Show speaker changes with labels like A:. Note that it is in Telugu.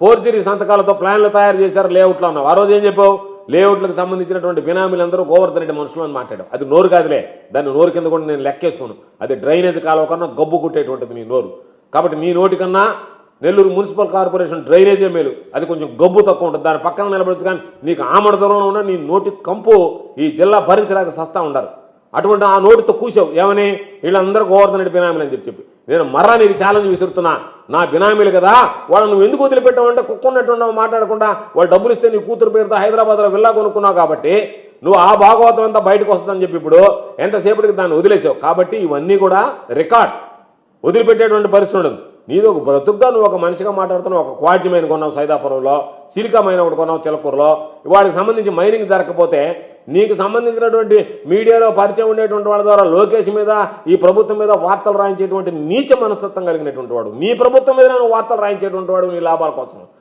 A: ఫోర్జరీ సంతకాలతో ప్లాన్లు తయారు చేశారు లేఅవుట్లో ఉన్నావు ఆ రోజు ఏం చెప్పావు? లేఅవుట్లకు సంబంధించినటువంటి బినామీలందరూ గోవర్ధన్ రెడ్డి మనుషులు అని మాట్లాడావు. అది నోరు కాదులే. దాన్ని నోరు కింద కూడా నేను లెక్కేసుకోను. అది డ్రైనేజ్ కాలువ కన్నా గబ్బు కుట్టేటువంటిది నీ నోరు. కాబట్టి నీ నోటి కన్నా నెల్లూరు మున్సిపల్ కార్పొరేషన్ డ్రైనేజే మేలు. అది కొంచెం గబ్బు తక్కువ ఉంటుంది. దాని పక్కన నిలబడచ్చు కానీ నీకు ఆమడ దూరంలో ఉన్న నీ నోటి కంపు ఈ జిల్లా భరించడానికి సస్తా ఉండరు. అటువంటి ఆ నోటితో కూసావు. ఏమని? వీళ్ళందరూ గోవర్ధన్ రెడ్డి బినామీలు అని చెప్పి చెప్పి. నేను మర్రా నీకు ఛాలెంజ్ విసురుతున్నా. నా బినామీలు కదా. వాళ్ళు నువ్వు ఎందుకు వదిలిపెట్టావంటే కుక్కున్నట్టు మాట్లాడకుండా వాళ్ళు డబ్బులు ఇస్తే నీ కూతురు పేరుతో హైదరాబాద్లో విల్లా కొనుక్కున్నావు కాబట్టి నువ్వు ఆ భాగవతం అంతా బయటకు వస్తుందని చెప్పి ఇప్పుడు ఎంతసేపటికి దాన్ని వదిలేసావు. కాబట్టి ఇవన్నీ కూడా రికార్డ్. వదిలిపెట్టేటువంటి పరిస్థితి ఉండదు. నీది ఒక బ్రతుగ్గా నువ్వు ఒక మనిషిగా మాట్లాడుతున్నావు ఒక క్వాడ్యమైన కొన్నావు సైదాపురంలో సిలికా మైన్ ఒకటి కొన్నావు చిలకూరులో వాడికి సంబంధించి మైనింగ్ జరగకపోతే నీకు సంబంధించినటువంటి మీడియాలో పరిచయం ఉండేటువంటి వాళ్ళ ద్వారా లోకేష్ మీద ఈ ప్రభుత్వం మీద వార్తలు రాయించేటువంటి నీచ మనస్తత్వం కలిగినటువంటి వాడు. నీ ప్రభుత్వం మీద నువ్వు వార్తలు రాయించేటువంటి వాడు నీ లాభాల కోసం